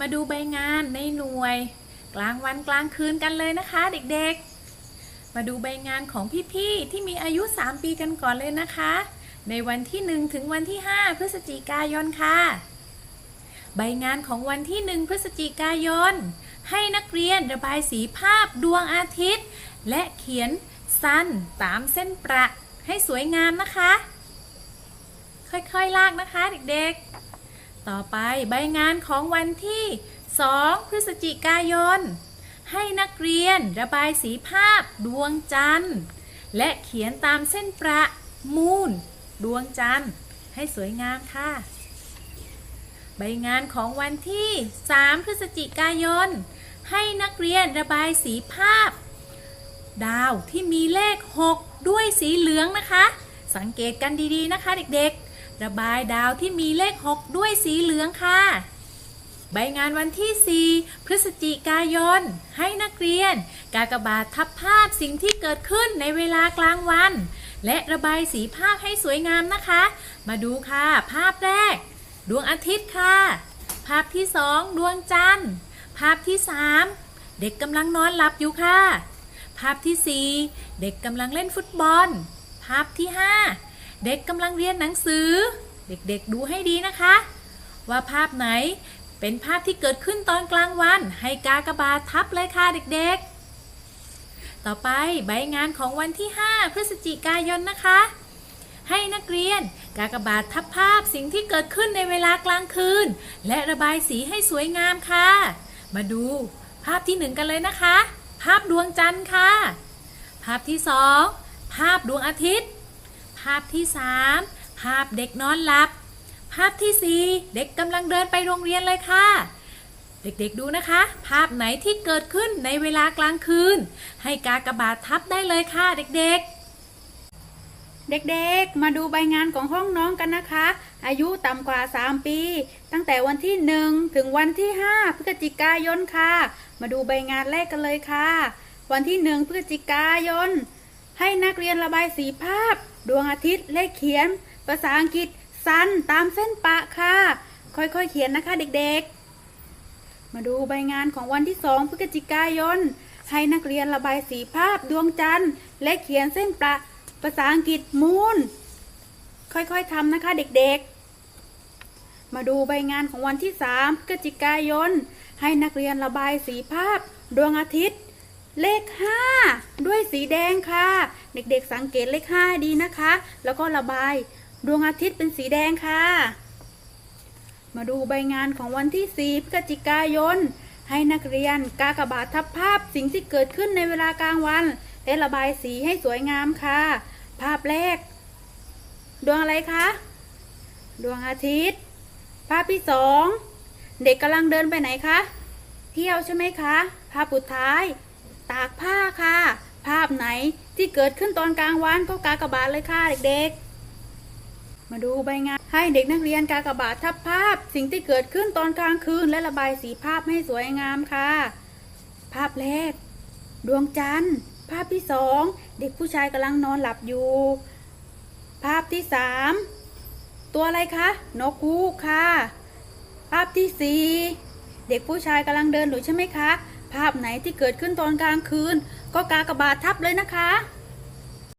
มาดูใบงานในหน่วย กลางวันกลางคืนกันเลยนะคะ เด็กๆ มาดูใบงานของพี่ๆที่มีอายุ 3 ปีกันก่อนเลยนะคะ ในวันที่ 1 ถึงวันที่ 5 พฤศจิกายนค่ะ ใบงานของวันที่ 1 พฤศจิกายน ให้นักเรียนระบายสีภาพดวงอาทิตย์ และเขียนสั้นตามเส้นประให้สวยงามนะคะ ค่อยๆลากนะคะเด็กๆ ต่อไปใบงานของวันที่ 2 พฤศจิกายน ให้นักเรียนระบายสีภาพดวงจันทร์ และเขียนตามเส้นประมูล ดวงจันทร์ ให้สวยงามค่ะ ใบงานของวันที่ 3 พฤศจิกายน ให้นักเรียนระบายสีภาพ ดาวที่มีเลข 6 ด้วยสีเหลืองนะคะ สังเกตกันดีๆนะคะเด็กๆ ระบายดาวที่มีเลข 6 ด้วยสีเหลืองค่ะ ใบงานวันที่ 4 พฤศจิกายน ให้นักเรียน กากบาททับภาพสิ่งที่เกิดขึ้นในเวลากลางวัน และระบายสีภาพให้สวยงามนะคะ มาดูค่ะ ภาพแรก ดวงอาทิตย์ค่ะ ภาพที่สองดวงจันทร์ ภาพที่สามเด็กกำลังนอนหลับอยู่ค่ะ ภาพที่สี่เด็กกำลังเล่นฟุตบอล ภาพที่ห้า เด็กกำลังเรียนหนังสือ เด็กๆดูให้ดีนะคะ ว่าภาพไหนเป็นภาพที่เกิดขึ้นตอนกลางวัน ให้กากบาททับเลยค่ะเด็กๆ ต่อไปใบงานของวันที่ 5 พฤศจิกายนนะคะ ให้นักเรียนกากบาททับภาพสิ่งที่เกิดขึ้นในเวลากลางคืน และระบายสีให้สวยงามค่ะ มาดูภาพที่หนึ่งกันเลยนะคะ ภาพดวงจันทร์ค่ะ ภาพที่สองภาพดวงอาทิตย์าพที่สามภาพเด็กนอนหลับ ภาพที่สี่เด็กกำลังเดินไปโรงเรียนเลยค่ะ เด็กๆดูนะคะ ภาพไหนที่เกิดขึ้นในเวลากลางคืน ให้กากบาททับได้เลยค่ะเด็กๆเด็กๆ มาดูใบงานของห้องน้องกันนะคะ อายุต่ำกว่า 3 ปี ตั้งแต่วันที่ 1 ถึงวันที่ 5 พฤศจิกายนค่ะ มาดูใบงานแรกกันเลยค่ะ วันที่ 1 พฤศจิกายน ให้นักเรียนระบายสีภาพ ดวงอาทิตย์เลขเขียน ภาษาอังกฤษสันตามเส้นปะค่ะ ค่อยๆเขียนนะคะเด็กๆ มาดูใบงานของวันที่2พฤศจิกายน ให้นักเรียนระบายสีภาพดวงจันทร์ และเขียนเส้นประภาษาอังกฤษมูนค่อยๆทำนะคะเด็กๆมาดูใบงานของวันที่3พฤศจิกายน ให้นักเรียนระบายสีภาพ ดวงอาทิตย์ เลข 5 ด้วยสีแดงค่ะ เด็กๆสังเกตเลข5ให้ดีนะคะ แล้วก็ระบายดวงอาทิตย์เป็นสีแดงค่ะ มาดูใบงานของวันที่ 4พฤศจิกายน ให้นักเรียนกากบาททับภาพสิ่งที่เกิดขึ้นในเวลากลางวัน และระบายสีให้สวยงามค่ะ ภาพแรก ดวงอะไรคะ ดวงอาทิตย์ ภาพที่สองเด็กกำลังเดินไปไหนคะ เที่ยวใช่ไหมคะ ภาพสุดท้าย ตากผ้าค่ะ ภาพไหนที่เกิดขึ้นตอนกลางวันก็กากบาทเลยค่ะเด็กๆ มาดูใบงานให้เด็กนักเรียนกากบาททับภาพ สิ่งที่เกิดขึ้นตอนกลางคืนและระบายสีภาพให้สวยงามค่ะ ภาพแรก ดวงจันทร์ ภาพที่สองเด็กผู้ชายกำลังนอนหลับอยู่ ภาพที่สามตัวอะไรคะ นกฮูกค่ะ ภาพที่สี่ เด็กผู้ชายกำลังเดินอยู่ใช่ไหมคะ ภาพไหนที่เกิดขึ้นตอนกลางคืน ก็กากบาททับเลยนะคะ